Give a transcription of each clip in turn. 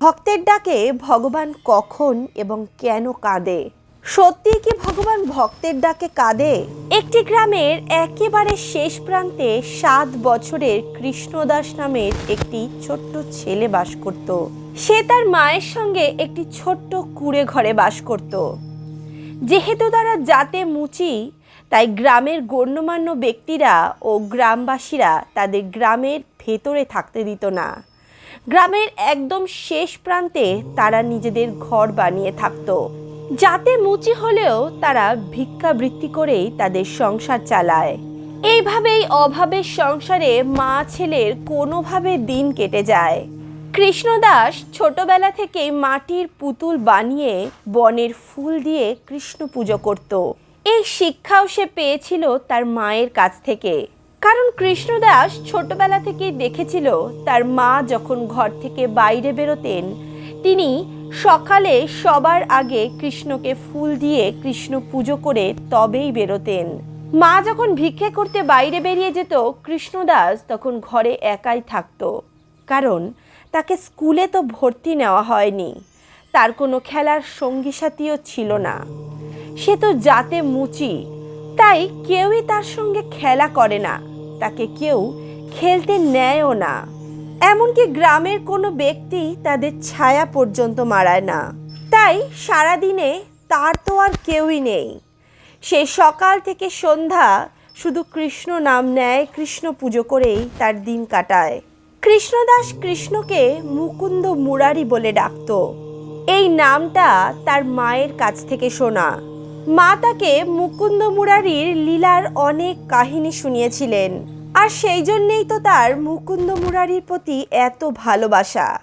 ভক্তের ডাকে ভগবান কখন এবং কেন কাঁদে? সত্যি কি ভগবান ভক্তের ডাকে কাঁদে? একটি গ্রামের একেবারে শেষ প্রান্তে সাত বছরের কৃষ্ণদাস নামের একটি ছোট্ট ছেলে বাস করত। সে তার মায়ের সঙ্গে একটি ছোট্ট কুড়ে ঘরে বাস করত। যেহেতু তারা জাতে মুচি, তাই গ্রামের গণ্যমান্য ব্যক্তিরা ও গ্রামবাসীরা তাদের গ্রামের ভেতরে থাকতে দিত না। গ্রামের একদম শেষ প্রান্তে তারা নিজেদের ঘর বানিয়ে থাকতো। যাতে মুচি হলেও তারা ভিক্ষাবৃত্তি করেই তাদের সংসার চালায়। এইভাবেই অভাবের সংসারে মা ছেলের কোনোভাবে দিন কেটে যায়। কৃষ্ণদাস ছোটবেলা থেকেই মাটির পুতুল বানিয়ে বনের ফুল দিয়ে কৃষ্ণ পুজো করত। এই শিক্ষাও সে পেয়েছিল তার মায়ের কাছ থেকে। কারণ কৃষ্ণদাস ছোটবেলা থেকেই দেখেছিল তার মা যখন ঘর থেকে বাইরে বেরোতেন, তিনি সকালে সবার আগে কৃষ্ণকে ফুল দিয়ে কৃষ্ণ পুজো করে তবেই বেরোতেন। মা যখন ভিক্ষে করতে বাইরে বেরিয়ে যেত, কৃষ্ণদাস তখন ঘরে একাই থাকতো। কারণ তাকে স্কুলে তো ভর্তি নেওয়া হয়নি, তার কোনো খেলার সঙ্গী সাথীও ছিল না। সে তো জাতে মুচি, তাই কেউই তার সঙ্গে খেলা করে না। তাকে কেউ খেলতে নেয়ও না। এমনকি গ্রামের কোনো ব্যক্তি তাদের ছায়া পর্যন্ত মারায় না। তাই সারাদিনে তার তো আর কেউই নেই। সে সকাল থেকে সন্ধ্যা শুধু কৃষ্ণ নাম নেয়, কৃষ্ণ পুজো করেই তার দিন কাটায়। কৃষ্ণদাস কৃষ্ণকে মুকুন্দ মুরারি বলে ডাকত। এই নামটা তার মায়ের কাছ থেকে শোনা। মা তাকে মুকুন্দ মুরারির লীলার অনেক কাহিনী শুনিয়েছিলেন। আর সেই জন্যেই তো তার মুকুন্দ মুরারির প্রতি এত ভালোবাসা।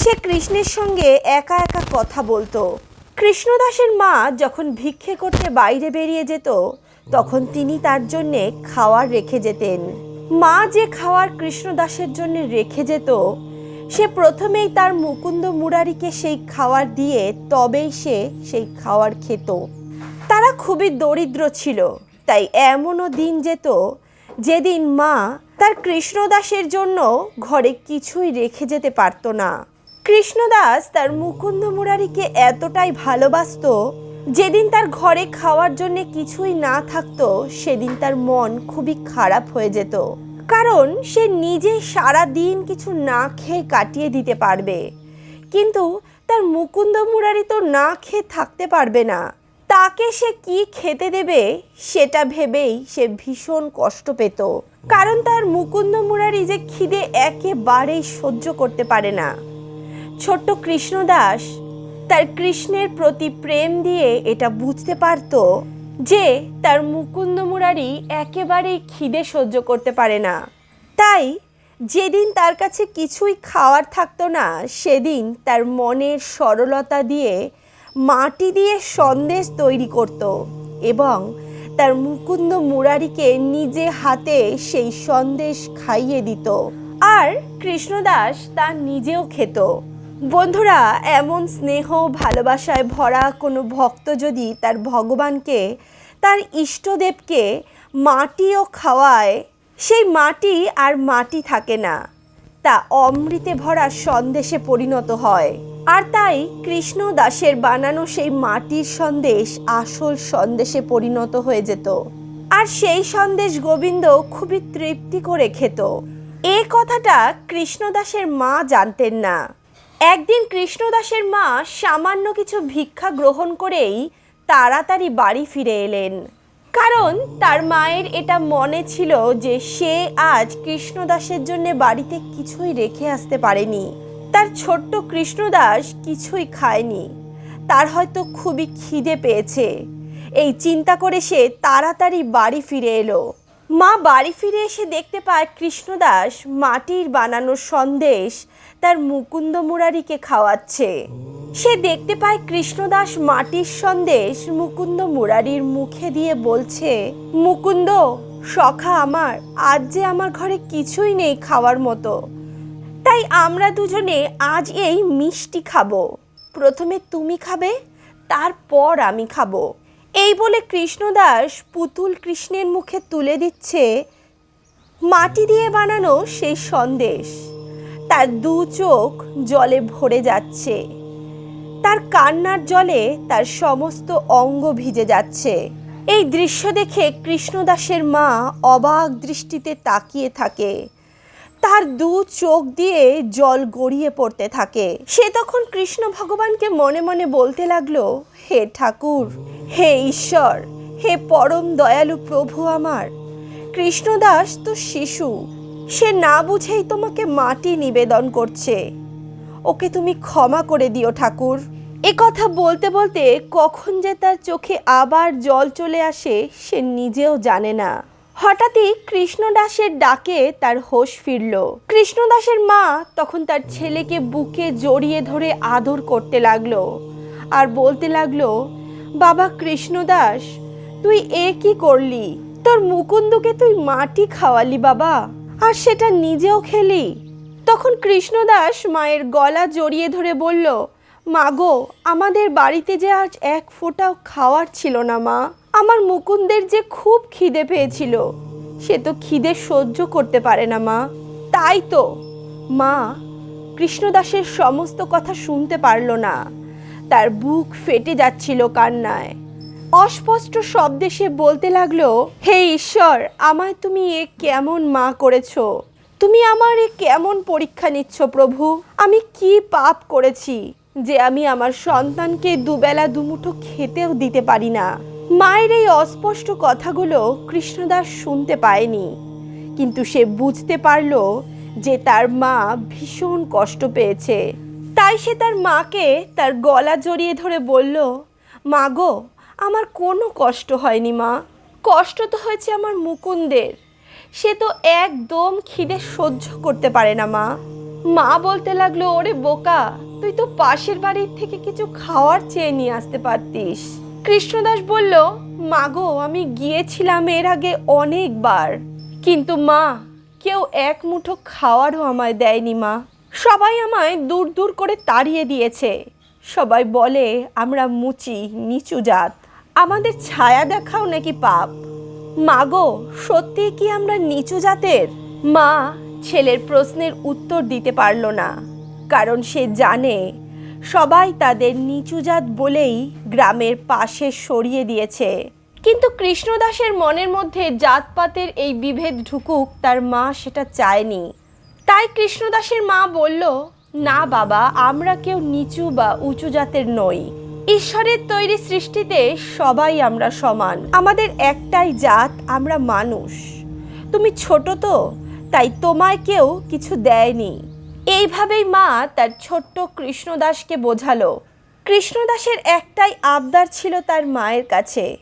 সে কৃষ্ণের সঙ্গে একা একা কথা বলতো। কৃষ্ণদাসের মা যখন ভিক্ষে করতে বাইরে বেরিয়ে যেত, তখন তিনি তার জন্যে খাওয়ার রেখে যেতেন। মা যে খাওয়ার কৃষ্ণদাসের জন্য রেখে যেত, সে প্রথমেই তার মুকুন্দ মুরারিকে সেই খাওয়ার দিয়ে তবেই সে সেই খাওয়ার খেত। তারা খুবই দরিদ্র ছিল, তাই এমনও দিন যেত যেদিন মা তার কৃষ্ণদাসের জন্য ঘরে কিছুই রেখে যেতে পারতো না। কৃষ্ণদাস তার মুকুন্দ মুরারিকে এতটাই ভালোবাসতো, যেদিন তার ঘরে খাওয়ার জন্য কিছুই না থাকতো, সেদিন তার মন খুবই খারাপ হয়ে যেত। কারণ সে নিজে সারা দিন কিছু না খেয়ে কাটিয়ে দিতে পারবে। কিন্তু তার মুকুন্দ মুরারি তো না খেয়ে থাকতে পারবে না। তাকে সে কি খেতে দেবে সেটা ভেবেই সে ভীষণ কষ্ট পেত। কারণ তার মুকুন্দ মুরারি যে খিদে একেবারেই সহ্য করতে পারে না। ছোট্ট কৃষ্ণদাস তার কৃষ্ণের প্রতি প্রেম দিয়ে এটা বুঝতে পারত যে তার মুকুন্দ মুরারি একেবারেই খিদে সহ্য করতে পারে না। তাই যেদিন তার কাছে কিছুই খাওয়ার থাকতো না, সেদিন তার মনের সরলতা দিয়ে মাটি দিয়ে সন্দেশ তৈরি করত এবং তার মুকুন্দ মুরারিকে নিজে হাতে সেই সন্দেশ খাইয়ে দিত। আর কৃষ্ণদাস তা নিজেও খেত। বন্ধুরা, এমন স্নেহ ভালোবাসায় ভরা কোনো ভক্ত যদি তার ভগবানকে, তার ইষ্টদেবকে মাটিও খাওয়ায়, সেই মাটি আর মাটি থাকে না। তা অমৃতে ভরা সন্দেশে পরিণত হয়। আর তাই কৃষ্ণ দাসের বানানো সেই মাটির সন্দেশ আসল সন্দেশে পরিণত হয়ে যেত। আর সেই সন্দেশ গোবিন্দ খুবই তৃপ্তি করে খেত। এ কথাটা কৃষ্ণদাসের মা জানতেন না। একদিন কৃষ্ণদাসের মা সামান্য কিছু ভিক্ষা গ্রহণ করেই তাড়াতাড়ি বাড়ি ফিরে এলেন। কারণ তার মায়ের এটা মনে ছিল যে সে আজ কৃষ্ণদাসের জন্য বাড়িতে কিছুই রেখে আসতে পারেনি। তার ছোট্ট কৃষ্ণদাস কিছুই খায়নি। তার হয়তো খুবই খিদে পেয়েছে। এই চিন্তা করে সে তাড়াতাড়ি বাড়ি ফিরে এলো। মা বাড়ি ফিরে এসে দেখতে পায় কৃষ্ণদাস মাটির বানানো সন্দেশ তার মুকুন্দ মুরারিকে খাওয়াচ্ছে। সে দেখতে পায় কৃষ্ণদাস মাটির সন্দেশ মুকুন্দ মুরারির মুখে দিয়ে বলছে, মুকুন্দ, সখা আমার, আজ যে আমার ঘরে কিছুই নেই খাওয়ার মতো। তাই আমরা দুজনে আজ এই মিষ্টি খাব। প্রথমে তুমি খাবে, তারপর আমি খাব। এই বলে কৃষ্ণদাস পুতুল কৃষ্ণের মুখে তুলে দিচ্ছে মাটি দিয়ে বানানো সেই সন্দেশ। তার দু চোখ জলে ভরে যাচ্ছে। তার কান্নার জলে তার সমস্ত অঙ্গ ভিজে যাচ্ছে। এই দৃশ্য দেখে কৃষ্ণদাসের মা অবাক দৃষ্টিতে তাকিয়ে থাকে। তার দু চোখ দিয়ে জল গড়িয়ে পড়তে থাকে। সে তখন কৃষ্ণ ভগবানকে মনে মনে বলতে লাগল, হে ঠাকুর, হে ঈশ্বর, হে পরম দয়ালু প্রভু আমার, কৃষ্ণদাস তো শিশু, সে না বুঝেই তোমাকে মাটি নিবেদন করছে। ওকে তুমি ক্ষমা করে দিও ঠাকুর। এ কথা বলতে বলতে কখন যে তার চোখে আবার জল চলে আসে, সে নিজেও জানে না। হঠাৎই কৃষ্ণদাসের ডাকে তার হোশ ফিরল। কৃষ্ণদাসের মা তখন তার ছেলেকে বুকে জড়িয়ে ধরে আদর করতে লাগল আর বলতে লাগল, বাবা কৃষ্ণদাস, তুই এ কি করলি? তোর মুকুন্দকে তুই মাটি খাওয়ালি বাবা, আর সেটা নিজেও খেলি। তখন কৃষ্ণদাস মায়ের গলা জড়িয়ে ধরে বলল মাগো আমাদের বাড়িতে যে আজ এক ফোঁটাও খাওয়ার ছিল না মা। আমার মুকুন্দের যে খুব খিদে পেয়েছিল, সে তো খিদে সহ্য করতে পারে না, মা। তাই তো। মা, কৃষ্ণদাসের সমস্ত কথা শুনতে পারল না। তার বুক ফেটে যাচ্ছিল কান্নায়। অস্পষ্ট শব্দে সে বলতে লাগল, হে ঈশ্বর, আমায় তুমি এ কেমন মা করেছ? তুমি আমার এ কেমন পরীক্ষা নিচ্ছ প্রভু? আমি কি পাপ করেছি যে আমি আমার সন্তানকে দুবেলা দুমুঠো খেতেও দিতে পারি না? মায়ের এই অস্পষ্ট কথাগুলো কৃষ্ণদাস শুনতে পায়নি। কিন্তু সে বুঝতে পারল যে তার মা ভীষণ কষ্ট পেয়েছে। তাই সে তার মাকে তার গলা জড়িয়ে ধরে বলল, মা গো, আমার কোনো কষ্ট হয়নি মা। কষ্ট তো হয়েছে আমার মুকুন্দের। সে তো একদম খিদে সহ্য করতে পারে না মা। মা বলতে লাগল, ওরে বোকা, তুই তো পাশের বাড়ির থেকে কিছু খাওয়ার চেয়ে নিয়ে আসতে পারতিস। কৃষ্ণদাস বলল, মাগো, আমি গিয়েছিলাম এর আগে অনেকবার। কিন্তু মা, কেউ এক মুঠো খাওয়ারও আমায় দেয়নি মা। সবাই আমায় দূর দূর করে তাড়িয়ে দিয়েছে। সবাই বলে, আমরা মুচি, নিচু জাত। আমাদের ছায়া দেখাও নাকি পাপ। মাগো, সত্যি কি আমরা নিচু জাতের? মা ছেলের প্রশ্নের উত্তর দিতে পারল না, কারণ সে জানে সবাই তাদের নিচু জাত বলেই গ্রামের পাশে সরিয়ে দিয়েছে। কিন্তু কৃষ্ণদাসের মনের মধ্যে জাতপাতের এই বিভেদ ঢুকুক, তার মা সেটা চায়নি। তাই কৃষ্ণদাসের মা বলল, না বাবা, আমরা কেউ নিচু বা উঁচু জাতের নই। ঈশ্বরের তৈরি সৃষ্টিতে সবাই আমরা সমান। আমাদের একটাই জাত, আমরা মানুষ। তুমি ছোট তো, তাই তোমায় কেউ কিছু দেয়নি। এইভাবেই মা তার ছোট্ট কৃষ্ণদাসকে বোঝালো। কৃষ্ণদাসের একটাই আবদার ছিল তার মায়ের কাছে।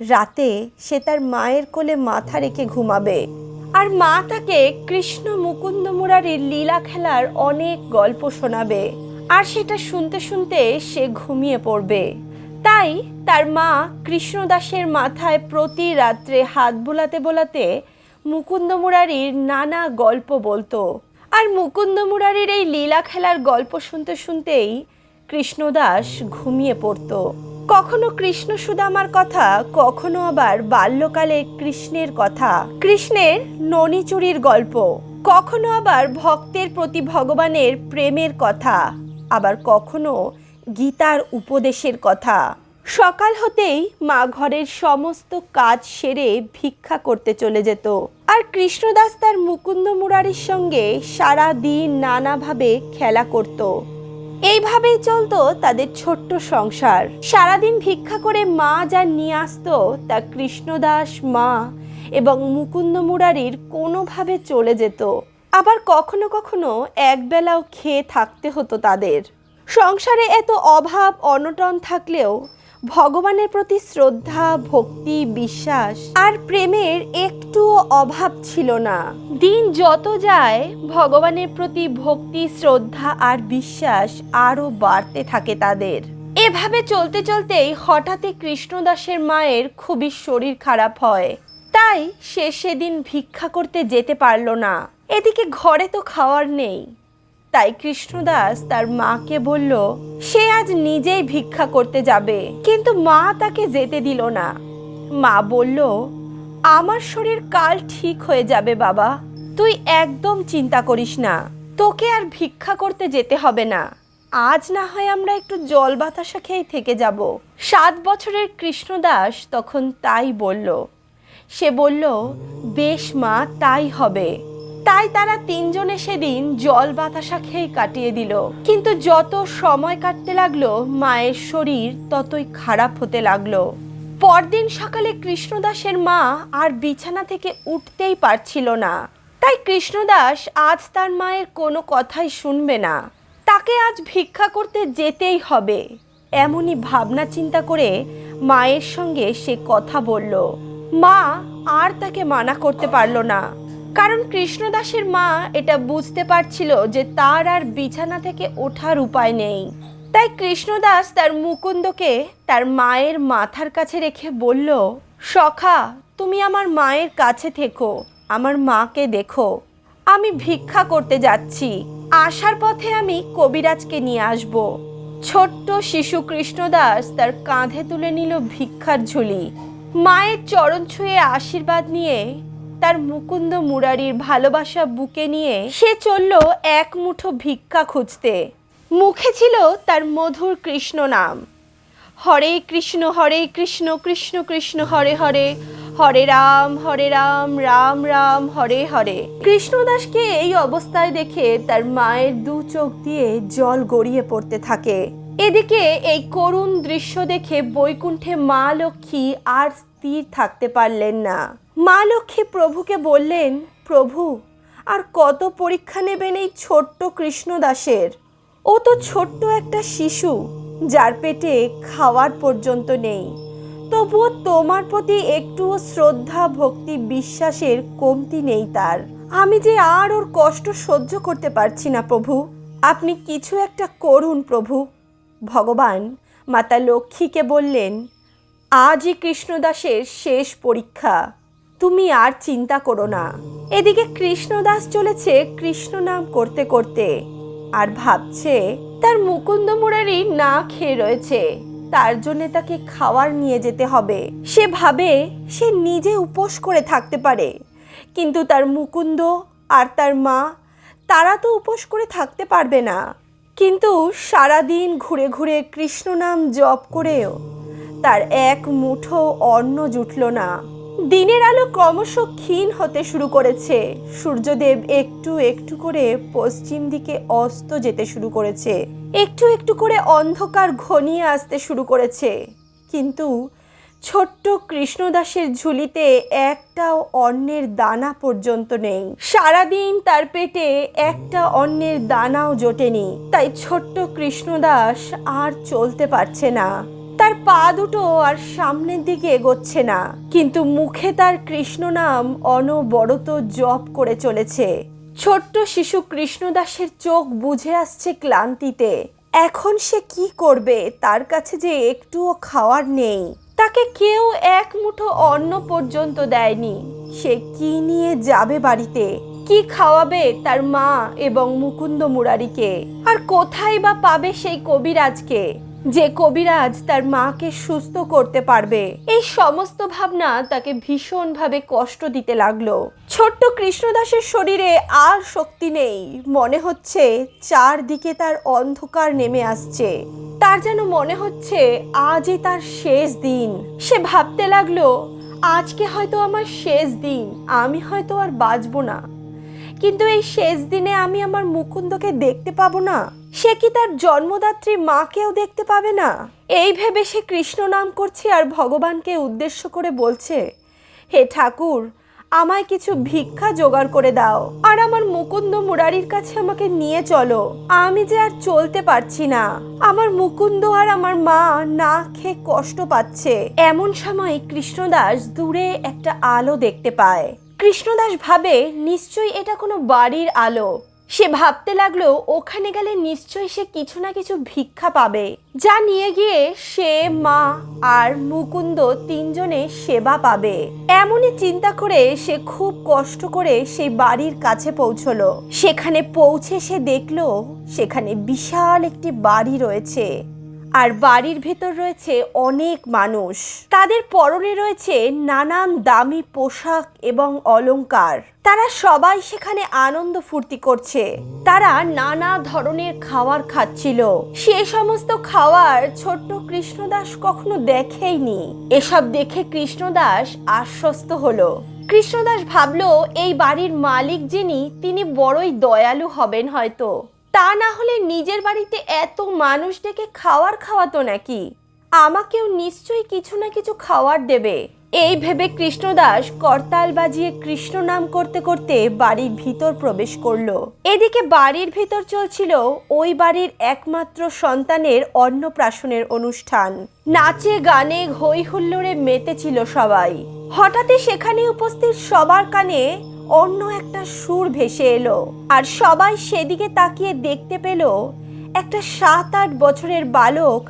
রাতে সে তার মায়ের কোলে মাথা রেখে ঘুমাবে। আর মা তাকে কৃষ্ণ মুকুন্দ মুরারির লীলা খেলার অনেক গল্প শোনাবে। আর সেটা শুনতে শুনতে সে ঘুমিয়ে পড়বে। তাই তার মা কৃষ্ণদাসের মাথায় প্রতি রাত্রে হাত বোলাতে বোলাতে মুকুন্দ মুরারির নানা গল্প বলতো। আর মুকুন্দ মুরারির এই লীলা খেলার গল্প শুনতে শুনতেই কৃষ্ণদাস ঘুমিয়ে পড়তো। কখনো কৃষ্ণ সুদামার কথা, কখনো আবার বাল্যকালে কৃষ্ণের কথা। কৃষ্ণের ননিচুরির গল্প, কখনো আবার ভক্তের প্রতি ভগবানের প্রেমের কথা, আবার কখনো গীতার উপদেশের কথা। সকাল হতেই মা ঘরের সমস্ত কাজ সেরে ভিক্ষা করতে চলে যেত। আর কৃষ্ণদাস তার মুকুন্দ মুরারির সঙ্গে সারা দিন নানাভাবে খেলা করত। এইভাবেই চলতো তাদের ছোট্ট সংসার। সারাদিন ভিক্ষা করে মা যা নিয়ে আসতো তা কৃষ্ণদাস, মা এবং মুকুন্দ মুরারির কোনোভাবে চলে যেত। আবার কখনো কখনো একবেলাও খেয়ে থাকতে হতো তাদের। সংসারে এত অভাব, অনটন থাকলেও ভগবানের প্রতি শ্রদ্ধা, ভক্তি, বিশ্বাস আর প্রেমের একটুও অভাব ছিল না। দিন যত যায়, ভগবানের প্রতি ভক্তি, শ্রদ্ধা আর বিশ্বাস আরও বাড়তে থাকে তাদের। এভাবে চলতে চলতেই হঠাৎই কৃষ্ণদাসের মায়ের খুবই শরীর খারাপ হয়। তাই সে সেদিন ভিক্ষা করতে যেতে পারল না। এদিকে ঘরে তো খাওয়ার নেই। তাই কৃষ্ণদাস তার মাকে বলল, সে আজ নিজেই ভিক্ষা করতে যাবে, কিন্তু মা তাকে যেতে দিল না। মা বলল, আমার শরীর কাল ঠিক হয়ে যাবে বাবা, তুই একদম চিন্তা করিস না, তোকে আর ভিক্ষা করতে যেতে হবে না। আজ না হয় আমরা একটু জল বাতাসা খেয়েই থেকে যাব। সাত বছরের কৃষ্ণদাস তখন তাই বলল। সে বলল, বেশ মা, তাই হবে। তাই তারা তিনজনে সেদিন জল বাতাসা খেয়ে কাটিয়ে দিল। কিন্তু যত সময় কাটতে লাগল, মায়ের শরীর ততই খারাপ হতে লাগল। পরদিন সকালে কৃষ্ণদাসের মা আর বিছানা থেকে উঠতেই পারছিল না। তাই কৃষ্ণদাস আজ তার মায়ের কোনো কথাই শুনবে না। তাকে আজ ভিক্ষা করতে যেতেই হবে, এমনই ভাবনা চিন্তা করে মায়ের সঙ্গে সে কথা বলল। মা আর তাকে মানা করতে পারল না। কারণ কৃষ্ণদাসের মা এটা বুঝতে পারছিল যে তার আর বিছানা থেকে ওঠার উপায় নেই। তাই কৃষ্ণদাস তার মুকুন্দকে তার মায়ের মাথার কাছে রেখে বলল, সখা, তুমি আমার মায়ের কাছে থেকো, আমার মাকে দেখো। আমি ভিক্ষা করতে যাচ্ছি। আসার পথে আমি কবিরাজকে নিয়ে আসব। ছোট্ট শিশু কৃষ্ণদাস তার কাঁধে তুলে নিল ভিক্ষার ঝুলি। মায়ের চরণ ছুঁয়ে আশীর্বাদ নিয়ে তার মুকুন্দ মুরারির ভালোবাসা বুকে নিয়ে সে চলল এক মুঠো ভিক্ষা খুঁজতে। মুখে ছিল তার মধুর কৃষ্ণ নাম। হরে কৃষ্ণ হরে কৃষ্ণ কৃষ্ণ কৃষ্ণ, হরে হরে। হরে রাম হরে রাম রাম রাম, হরে হরে। কৃষ্ণদাসকে এই অবস্থায় দেখে তার মায়ের দু চোখ দিয়ে জল গড়িয়ে পড়তে থাকে। এদিকে এই করুণ দৃশ্য দেখে বৈকুণ্ঠে মা লক্ষ্মী আর স্থির থাকতে পারলেন না। মা লক্ষ্মী প্রভুকে বললেন, প্রভু, আর কত পরীক্ষা নেবেন এই ছোট্ট কৃষ্ণদাসের? ও তো ছোট্ট একটা শিশু, যার পেটে খাওয়ার পর্যন্ত নেই। তবুও তোমার প্রতি একটুও শ্রদ্ধা, ভক্তি, বিশ্বাসের কমতি নেই তার। আমি যে আর ওর কষ্ট সহ্য করতে পারছি না, প্রভু। আপনি কিছু একটা করুন, প্রভু। ভগবান মাতা লক্ষ্মীকে বললেন, আজই কৃষ্ণদাসের শেষ পরীক্ষা। তুমি আর চিন্তা করো না। এদিকে কৃষ্ণদাস চলেছে কৃষ্ণ নাম করতে করতে আর ভাবছে তার মুকুন্দ মুরারি না খেয়ে রয়েছে। তার জন্য তাকে খাওয়ার নিয়ে যেতে হবে। সে ভাবে সে নিজে উপোস করে থাকতে পারে। কিন্তু তার মুকুন্দ আর তার মা, তারা তো উপোস করে থাকতে পারবে না। কিন্তু সারাদিন ঘুরে ঘুরে কৃষ্ণ নাম জপ করেও তার এক মুঠো অন্ন জুটল না। দিনের আলো ক্রমশ ক্ষীণ হতে শুরু করেছে। সূর্যদেব একটু একটু করে পশ্চিম দিকে অস্ত যেতে শুরু করেছে। একটু একটু করে অন্ধকার ঘনিয়ে আসতে শুরু করেছে। কিন্তু ছোট্ট কৃষ্ণদাসের ঝুলিতে একটাও অন্নের দানা পর্যন্ত নেই। সারাদিন তার পেটে একটা অন্নের দানাও জোটেনি। তাই ছোট্ট কৃষ্ণদাস আর চলতে পারছে না। তার পা দুটো আর সামনের দিকে এগোচ্ছে না। কিন্তু মুখে তার কৃষ্ণ নাম অনবরত জপ করে চলেছে। ছোট্ট শিশু কৃষ্ণদাসের চোখ বুঝে আসছে ক্লান্তিতে। এখন সে কি করবে? তার কাছে যে একটুও খাওয়ার নেই। তাকে কেউ এক মুঠো অন্ন পর্যন্ত দেয়নি। সে কি নিয়ে যাবে বাড়িতে? কি খাওয়াবে তার মা এবং মুকুন্দ মুরারিকে আর কোথায় বা পাবে সেই কবিরাজকে? যে কবিরাজ তার মাকে সুস্থ করতে পারবে। এই সমস্ত ভাবনা তাকে ভীষণভাবে কষ্ট দিতে লাগল। ছোট্ট কৃষ্ণদাসের শরীরে আর শক্তি নেই। মনে হচ্ছে চারদিকে তার অন্ধকার নেমে আসছে। তার যেন মনে হচ্ছে আজই তার শেষ দিন। সে ভাবতে লাগল, আজকে হয়তো আমার শেষ দিন, আমি হয়তো আর বাঁচবো না। কিন্তু এই শেষ দিনে আমি আমার মুকুন্দকে দেখতে পাবো না? সে কি তার জন্মদাত্রী মাকেও দেখতে পাবে না? এই ভেবে সে কৃষ্ণ নাম করছে আর ভগবানকে উদ্দেশ্য করে বলছে, হে ঠাকুর, আমায় কিছু ভিক্ষা জোগাড় করে দাও। আর আমার মুকুন্দ মুরারির কাছে আমাকে নিয়ে চলো। আমি যে আর চলতে পারছি না। আমার মুকুন্দ আর আমার মা না খেয়ে কষ্ট পাচ্ছে। এমন সময় কৃষ্ণদাস দূরে একটা আলো দেখতে পায়। কৃষ্ণদাস ভাবে, নিশ্চয়ই এটা কোনো বাড়ির আলো। সে ভাবতে লাগল ওখানে গেলে নিশ্চয়ই সে কিছু না কিছু ভিক্ষা পাবে। যা নিয়ে গিয়ে সে, মা আর মুকুন্দ তিনজনে সেবা পাবে। এমনই চিন্তা করে সে খুব কষ্ট করে সেই বাড়ির কাছে পৌঁছলো। সেখানে পৌঁছে সে দেখল সেখানে বিশাল একটি বাড়ি রয়েছে। আর বাড়ির ভেতর রয়েছে অনেক মানুষ। তাদের পরনে রয়েছে নানান দামি পোশাক এবং অলংকার। তারা সবাই সেখানে আনন্দ ফুর্তি করছে। তারা নানা ধরনের খাবার খাচ্ছিল। সে সমস্ত খাওয়ার ছোট্ট কৃষ্ণদাস কখনো দেখেইনি। এসব দেখে কৃষ্ণদাস আশ্বস্ত হলো। কৃষ্ণদাস ভাবলো, এই বাড়ির মালিক যিনি, তিনি বড়ই দয়ালু হবেন হয়তো। তা না হলে নিজের বাড়িতে এত মানুষ ডেকে খাওয়ার খাওয়াতো নাকি? আমাকেও নিশ্চয়ই কিছু না কিছু খাওয়ার দেবে। এই ভেবে কৃষ্ণদাস করতাল বাজিয়ে কৃষ্ণ নাম করতে করতে বাড়ির ভিতর প্রবেশ করল। এদিকে বাড়ির ভিতর চলছিল ওই বাড়ির একমাত্র সন্তানের অন্নপ্রাশনের অনুষ্ঠান। নাচে, গানে হই হুল্লোড়ে মেতেছিল সবাই। হঠাৎই সেখানে উপস্থিত সবার কানে অন্য একটা সুর ভেসে এলো আর সবাই সেদিকে তাকিয়ে দেখতে পেল একটা সাত আট বছরের বালক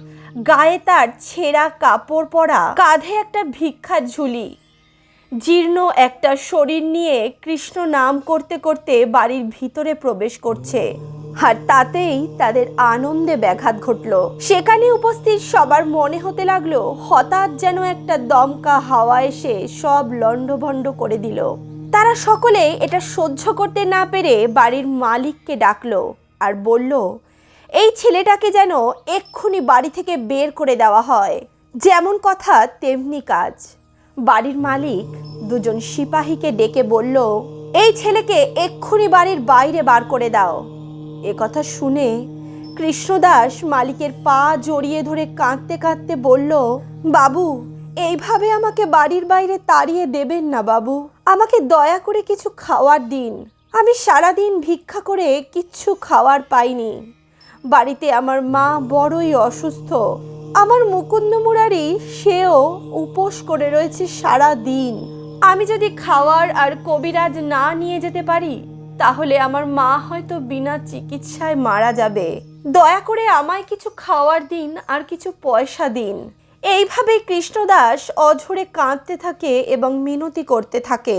গায়ে তার ছেঁড়া কাপড় পরা, কাঁধে একটা ভিক্ষার ঝুলি। জীর্ণ একটা শরীর নিয়ে কৃষ্ণ নাম করতে করতে বাড়ির ভিতরে প্রবেশ করছে আর তাতেই তাদের আনন্দে ব্যাঘাত ঘটল। সেখানে উপস্থিত সবার মনে হতে লাগল, হঠাৎ যেন একটা দমকা হাওয়া এসে সব লণ্ডভণ্ড করে দিল। তারা সকলে এটা সহ্য করতে না পেরে বাড়ির মালিককে ডাকলো আর বলল, এই ছেলেটাকে যেন এক্ষুনি বাড়ি থেকে বের করে দেওয়া হয়। যেমন কথা, তেমনি কাজ। বাড়ির মালিক দুজন সিপাহীকে ডেকে বলল, এই ছেলেকে এক্ষুনি বাড়ির বাইরে বার করে দাও। এ কথা শুনে কৃষ্ণদাস মালিকের পা জড়িয়ে ধরে কাঁদতে কাঁদতে বলল, বাবু এইভাবে আমাকে বাড়ির বাইরে তাড়িয়ে দেবেন না, বাবু। আমাকে দয়া করে কিছু খাওয়ার দিন। আমি সারাদিন ভিক্ষা করে কিচ্ছু খাওয়ার পাইনি। বাড়িতে আমার মা বড়ই অসুস্থ। আমার মুকুন্দ মুরারি সেও উপোস করে রয়েছে সারা দিন আমি যদি খাওয়ার আর কবিরাজ না নিয়ে যেতে পারি, তাহলে আমার মা হয়তো বিনা চিকিৎসায় মারা যাবে। দয়া করে আমায় কিছু খাওয়ার দিন আর কিছু পয়সা দিন। এইভাবে কৃষ্ণদাস অঝরে কাঁদতে থাকে এবং মিনতি করতে থাকে।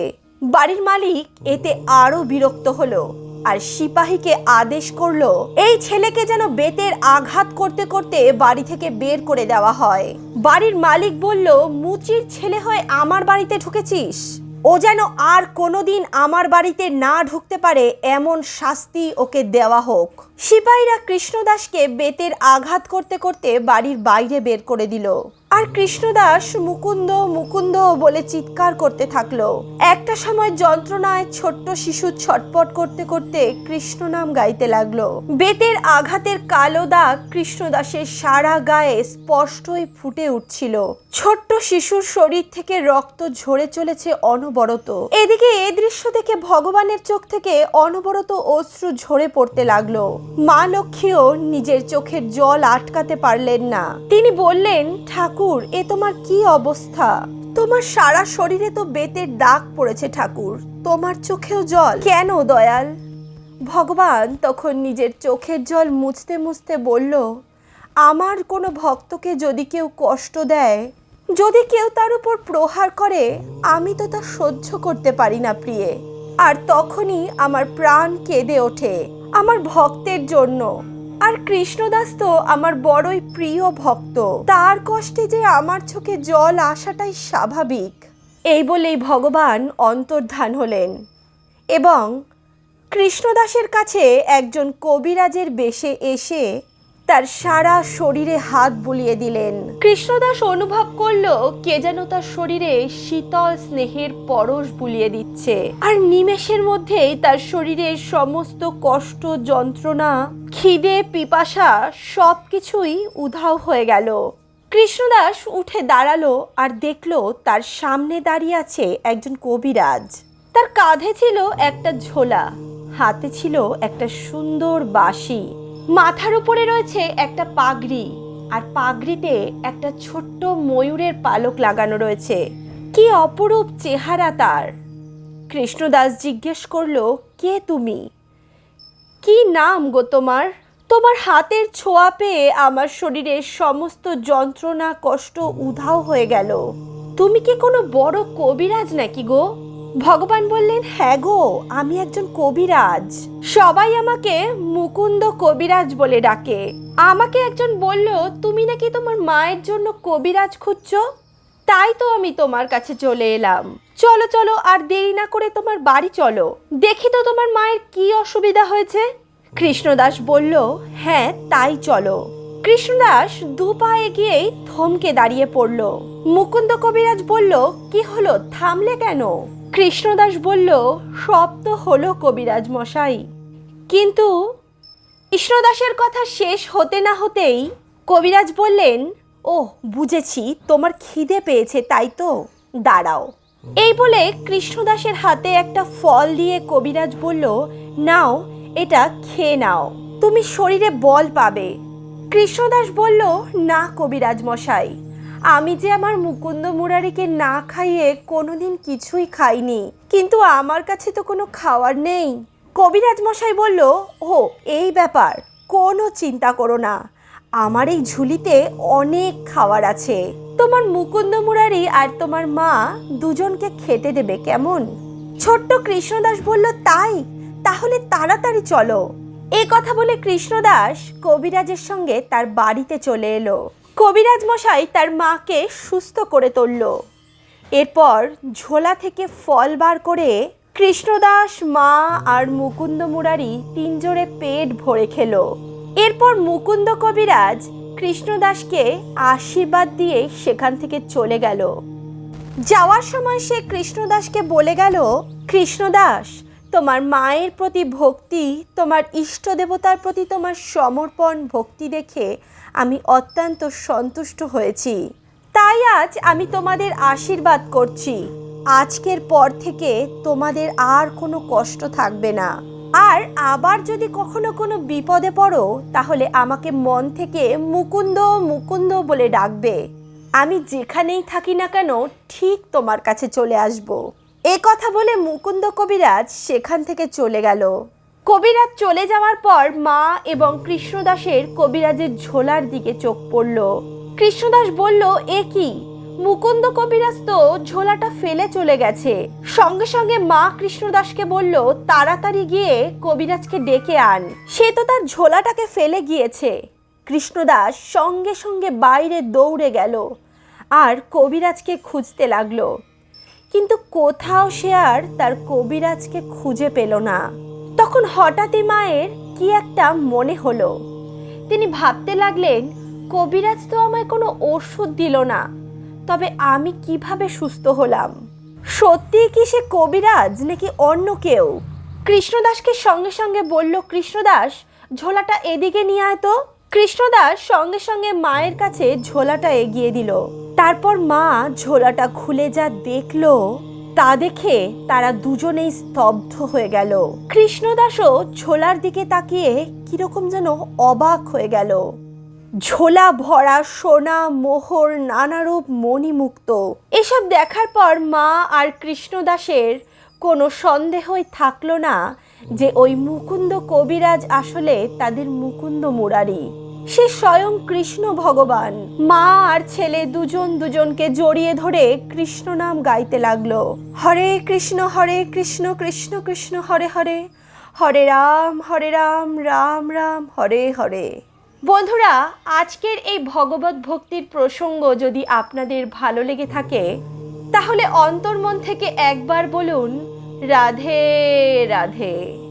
বাড়ির মালিক এতে আরও বিরক্ত হলো আর সিপাহীকে আদেশ করল, এই ছেলেকে যেন বেতের আঘাত করতে করতে বাড়ি থেকে বের করে দেওয়া হয়। বাড়ির মালিক বলল, মুচির ছেলে হয় আমার বাড়িতে ঢুকেছিস? ও যেন আর কোনোদিন আমার বাড়িতে না ঢুকতে পারে এমন শাস্তি ওকে দেওয়া হোক। সিপাহীরা কৃষ্ণদাসকে বেতের আঘাত করতে করতে বাড়ির বাইরে বের করে দিল। আর কৃষ্ণদাস মুকুন্দ মুকুন্দ বলে চিৎকার করতে থাকল। একটা সময় যন্ত্রণায় ছোট্ট শিশু ছটপট করতে করতে কৃষ্ণ নাম গাইতে লাগল। বেতের আঘাতের কালো দাগ কৃষ্ণদাসের সারা গায়ে স্পষ্টই ফুটে উঠছিল। ছোট্ট শিশুর শরীর থেকে রক্ত ঝরে চলেছে অনবরত। এদিকে এ দৃশ্য দেখে ভগবানের চোখ থেকে অনবরত অশ্রু ঝরে পড়তে লাগল। মা লক্ষ্মীও নিজের চোখের জল আটকাতে পারলেন না। তিনি বললেন, ঠাকুর এ তোমার কি অবস্থা? তোমার সারা শরীরে তো বেতের দাগ পড়েছে ঠাকুর, তোমার চোখেও জল। কেন দয়াল? ভগবান তখন নিজের চোখের জল মুছতে মুছতে বলল, আমার কোনো ভক্তকে যদি কেউ কষ্ট দেয়, যদি কেউ তার উপর প্রহার করে, আমি তো তা সহ্য করতে পারি না, প্রিয়ে। আর তখনই আমার প্রাণ কেঁদে ওঠে, আমার ভক্তের জন্য। আর কৃষ্ণদাস তো আমার বড়ই প্রিয় ভক্ত। তার কষ্টে যে আমার চোখে জল আসাটাই স্বাভাবিক। এই বলেই ভগবান অন্তর্ধান হলেন এবং কৃষ্ণদাসের কাছে একজন কবিরাজের বেশে এসে তার সারা শরীরে হাত বুলিয়ে দিলেন। কৃষ্ণদাস অনুভব করল কে যেন তার শরীরে শীতল স্নেহের পরশ বুলিয়ে দিচ্ছে। আর নিমেষের মধ্যেই তার শরীরের সমস্ত কষ্ট, যন্ত্রণা, খিদে, পিপাসা সব কিছুই উধাও হয়ে গেল। কৃষ্ণদাস উঠে দাঁড়াল আর দেখল তার সামনে দাঁড়িয়ে আছে একজন কবিরাজ। তার কাঁধে ছিল একটা ঝোলা, হাতে ছিল একটা সুন্দর বাঁশি। মাথার উপরে রয়েছে একটা পাগড়ি আর পাগড়িতে একটা ছোট্ট ময়ূরের পালক লাগানো রয়েছে। কি অপরূপ চেহারা তার। কৃষ্ণদাস জিজ্ঞেস করল, কে তুমি? কি নাম গো তোমার? তোমার হাতের ছোঁয়া পেয়ে আমার শরীরের সমস্ত যন্ত্রণা, কষ্ট উধাও হয়ে গেল। তুমি কি কোনো বড় কবিরাজ নাকি গো? ভগবান বললেন হ্যাঁ গো, আমি একজন কবিরাজ। সবাই আমাকে মুকুন্দ কবিরাজ বলে ডাকে। আমাকে একজন বলল, তুমি নাকি তোমার মায়ের জন্য কবিরাজ খুঁজছো? তাই তো আমি তোমার কাছে চলে এলাম। চলো চলো, আর দেরি না করে তোমার বাড়ি চলো। দেখি তো তোমার মায়ের কি অসুবিধা হয়েছে? কৃষ্ণদাস বলল হ্যাঁ তাই চলো। কৃষ্ণদাস দু পা এগিয়েই থমকে দাঁড়িয়ে পড়ল। মুকুন্দ কবিরাজ বলল, কি হলো? থামলে কেন? কৃষ্ণদাস বলল, সব তো হলো কবিরাজ মশাই। কিন্তু কৃষ্ণদাসের কথা শেষ হতে না হতেই কবিরাজ বললেন ও বুঝেছি, তোমার খিদে পেয়েছে, তাই তো। দাঁড়াও। এই বলে কৃষ্ণদাসের হাতে একটা ফল দিয়ে কবিরাজ বলল, নাও, এটা খেয়ে নাও, তুমি শরীরে বল পাবে। কৃষ্ণদাস বলল, না কবিরাজ মশাই। আমি যে আমার মুকুন্দ মুরারিকে না খাইয়ে কোনোদিন কিছুই খাইনি, কিন্তু আমার কাছে তো কোনো খাওয়ার নেই। কবিরাজ মশাই বলল ও এই ব্যাপার, কোনো চিন্তা করো না। আমার এই ঝুলিতে অনেক খাবার আছে। তোমার মুকুন্দ মুরারি আর তোমার মা দুজনকে খেতে দেবে কেমন? ছোট্ট কৃষ্ণদাস বলল, তাই? তাহলে তাড়াতাড়ি চলো। এ কথা বলে কৃষ্ণদাস কবিরাজের সঙ্গে তার বাড়িতে চলে এলো। কবিরাজ মশাই তার মাকে সুস্থ করে তুলল। এরপর ঝোলা থেকে ফল বার করে কৃষ্ণদাস, মা আর মুকুন্দ মুরারি তিনজোড়ে পেট ভরে খেলো। এরপর মুকুন্দ কবিরাজ কৃষ্ণদাসকে আশীর্বাদ দিয়ে সেখান থেকে চলে গেল। যাওয়ার সময় সে কৃষ্ণদাসকে বলে গেল, কৃষ্ণদাস তোমার মায়ের প্রতি ভক্তি, তোমার ইষ্ট দেবতার প্রতি তোমার সমর্পণ ভক্তি দেখে আমি অত্যন্ত সন্তুষ্ট হয়েছি। তাই আজ আমি তোমাদের আশীর্বাদ করছি। আজকের পর থেকে তোমাদের আর কোনো কষ্ট থাকবে না। আর আবার যদি কখনো কোনো বিপদে পড়ো, তাহলে আমাকে মন থেকে মুকুন্দ মুকুন্দ বলে ডাকবে। আমি যেখানেই থাকি না কেন, ঠিক তোমার কাছে চলে আসব। এ কথা বলে মুকুন্দ কবিরাজ সেখান থেকে চলে গেল। কবিরাজ চলে যাওয়ার পর মা এবং কৃষ্ণদাসের কবিরাজের ঝোলার দিকে চোখ পড়ল। কৃষ্ণদাস বলল, এ কি? মুকুন্দ কবিরাজ তো ঝোলাটা ফেলে চলে গেছে। সঙ্গে সঙ্গে মা কৃষ্ণদাসকে বলল, তাড়াতাড়ি গিয়ে কবিরাজকে ডেকে আন। সে তো তার ঝোলাটাকে ফেলে গিয়েছে। কৃষ্ণদাস সঙ্গে সঙ্গে বাইরে দৌড়ে গেল। আর কবিরাজকে খুঁজতে লাগল। কিন্তু কোথাও সে আর তার কবিরাজকে খুঁজে পেল না। তখন হঠাৎই মায়ের কি একটা মনে হলো। তিনি ভাবতে লাগলেন, কবিরাজ তো আমায় কোনো ওষুধ দিল না, তবে আমি কীভাবে সুস্থ হলাম? সত্যি কি সে কবিরাজ নাকি অন্য কেউ? কৃষ্ণদাসকে সঙ্গে সঙ্গে বলল, কৃষ্ণদাস, ঝোলাটা এদিকে নিয়ে আয় তো। কৃষ্ণদাস সঙ্গে সঙ্গে মায়ের কাছে ঝোলাটা এগিয়ে দিল। তারপর মা ঝোলাটা খুলে যা দেখল, তা দেখে তারা দুজনেই স্তব্ধ হয়ে গেল। কৃষ্ণদাসও ঝোলার দিকে তাকিয়ে কীরকম যেন অবাক হয়ে গেল। ঝোলা ভরা সোনা, মোহর, নানারূপ মণিমুক্ত। এসব দেখার পর মা আর কৃষ্ণদাসের কোনো সন্দেহই থাকল না। যে ওই মুকুন্দ কবিরাজ আসলে তাদের মুকুন্দ মুরারি। সে স্বয়ং কৃষ্ণ ভগবান। মা আর ছেলে দুজন দুজনকে জড়িয়ে ধরে কৃষ্ণ নাম গাইতে লাগল। হরে কৃষ্ণ হরে কৃষ্ণ কৃষ্ণ কৃষ্ণ, হরে হরে। হরে রাম হরে রাম রাম রাম, হরে হরে। বন্ধুরা, আজকের এই ভগবত ভক্তির প্রসঙ্গ যদি আপনাদের ভালো লেগে থাকে, তাহলে অন্তর্মন থেকে একবার বলুন রাধে রাধে।